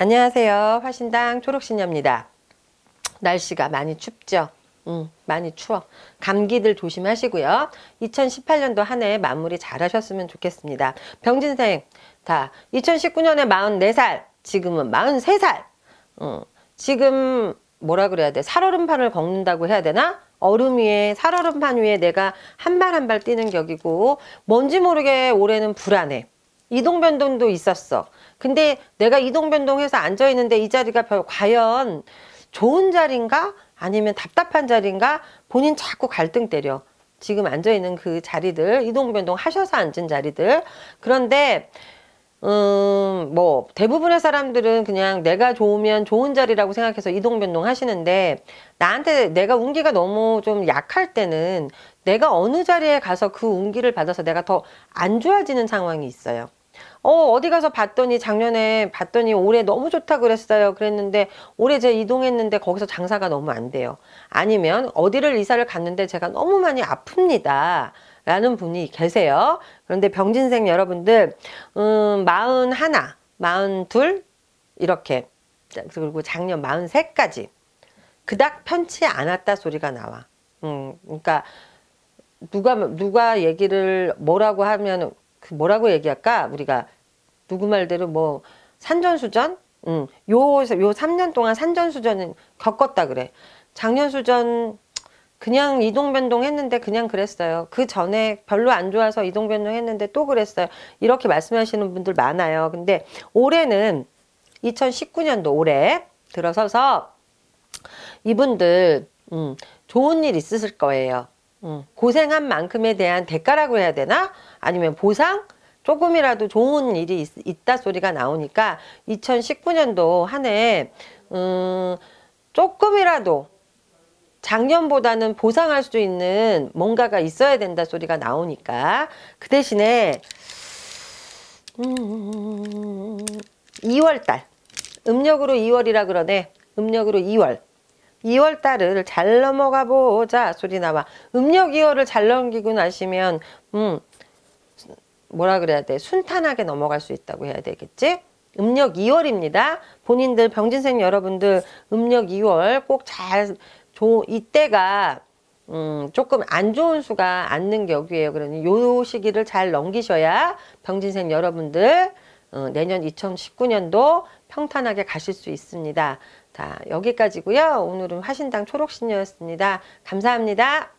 안녕하세요. 화신당 초록신녀입니다. 날씨가 많이 춥죠? 음, 많이 추워. 감기들 조심하시고요. 2018년도 한 해 마무리 잘 하셨으면 좋겠습니다. 병진생, 다 2019년에 44살, 지금은 43살. 음, 지금 뭐라 그래야 돼? 살얼음판을 걷는다고 해야 되나? 얼음 위에 살얼음판 위에 내가 한 발 한 발 뛰는 격이고 뭔지 모르게 올해는 불안해. 이동 변동도 있었어. 근데 내가 이동 변동해서 앉아 있는데 이 자리가 별 과연 좋은 자리인가 아니면 답답한 자리인가 본인 자꾸 갈등 때려. 지금 앉아 있는 그 자리들 이동 변동 하셔서 앉은 자리들. 그런데 음, 뭐, 대부분의 사람들은 그냥 내가 좋으면 좋은 자리라고 생각해서 이동 변동 하시는데, 나한테 내가 운기가 너무 좀 약할 때는 내가 어느 자리에 가서 그 운기를 받아서 내가 더 안 좋아지는 상황이 있어요. 어, 어디 가서 봤더니 작년에 봤더니 올해 너무 좋다 그랬어요. 그랬는데 올해 제가 이동했는데 거기서 장사가 너무 안 돼요. 아니면 어디를 이사를 갔는데 제가 너무 많이 아픕니다. 라는 분이 계세요. 그런데 병진생 여러분들, 음, 마흔 하나, 마흔 둘, 이렇게. 그리고 작년 마흔 세까지. 그닥 편치 않았다 소리가 나와. 음, 그러니까, 누가, 누가 얘기를 뭐라고 하면, 그 뭐라고 얘기할까? 우리가 누구 말대로 뭐 산전수전? 음, 요, 요 3년 동안 산전수전은 겪었다 그래. 작년수전 그냥 이동변동 했는데 그냥 그랬어요. 그 전에 별로 안 좋아서 이동변동 했는데 또 그랬어요. 이렇게 말씀하시는 분들 많아요. 근데 올해는 2019년도 올해 들어서서 이분들, 음, 좋은 일 있으실 거예요. 음, 고생한 만큼에 대한 대가라고 해야 되나? 아니면 보상? 조금이라도 좋은 일이 있, 다 소리가 나오니까 2019년도 한 해, 음, 조금이라도 작년보다는 보상할 수 있는 뭔가가 있어야 된다 소리가 나오니까 그 대신에 음, 2월달 음력으로 2월이라 그러네 음력으로 2월 2월 달을 잘 넘어가 보자 소리 나와 음력 2월을 잘 넘기고 나시면 음 뭐라 그래야 돼 순탄하게 넘어갈 수 있다고 해야 되겠지 음력 2월입니다 본인들 병진생 여러분들 음력 2월 꼭잘 조, 이때가 음, 조금 안 좋은 수가 앉는 격이에요. 그러니 요 시기를 잘 넘기셔야 병진생 여러분들 어, 내년 2019년도 평탄하게 가실 수 있습니다. 자, 여기까지고요. 오늘은 화신당 초록신녀였습니다. 감사합니다.